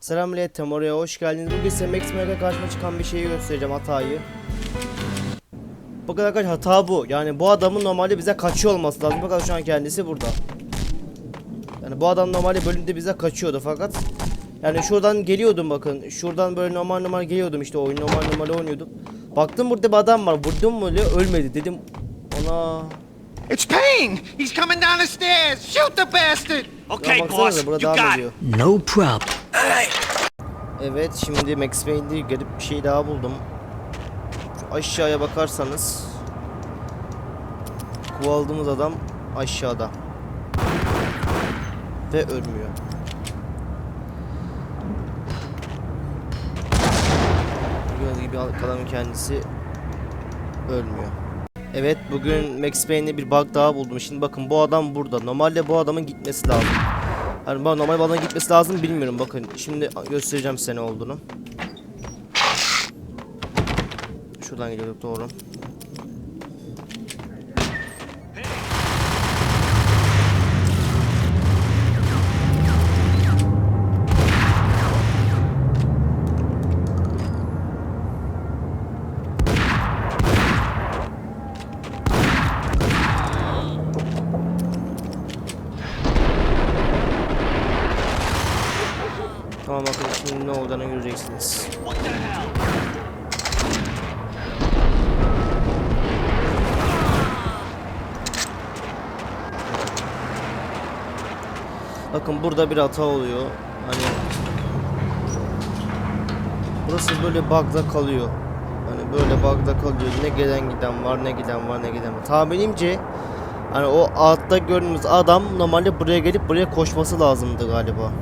Selamünaleyküm oraya hoş geldiniz. Bugün size Max Mega karşıma çıkan bir şeyi göstereceğim hatayı. Bakın arkadaşlar hata bu. Yani bu adamın normalde bize kaçıyor olması lazım. Bakın şu an kendisi burada. Yani bu adam normalde bölümde bize kaçıyordu fakat yani şuradan geliyordum bakın. Şuradan böyle normal normal geliyordum işte oyun normal normal oynuyordum. Baktım burada bir adam var. Vurdum mu öyle ölmedi dedim. Ona It's Payne! He's coming down the stairs! Shoot the bastard! Okay, burada devam ediyor. No problem. Evet şimdi Max Payne'de garip bir şey daha buldum. Şu aşağıya bakarsanız kovaladığımız adam aşağıda. Ve ölmüyor. Gördüğünüz gibi adamın kendisi ölmüyor. Evet bugün Max Payne'de bir bug daha buldum. Şimdi bakın bu adam burada. Normalde bu adamın gitmesi lazım. Hani normal bana gitmesi lazım bilmiyorum bakın. Şimdi göstereceğim size ne olduğunu. Şuradan gidiyorduk doğru. Tamam bakın şimdi ne olduğunu göreceksiniz. Bakın burada bir hata oluyor. Hani Burası böyle bug'da kalıyor. Hani böyle bug'da kalıyor. Ne gelen giden var, ne giden var, ne giden var. Tahminimce hani o altta gördüğümüz adam normalde buraya gelip buraya koşması lazımdı galiba.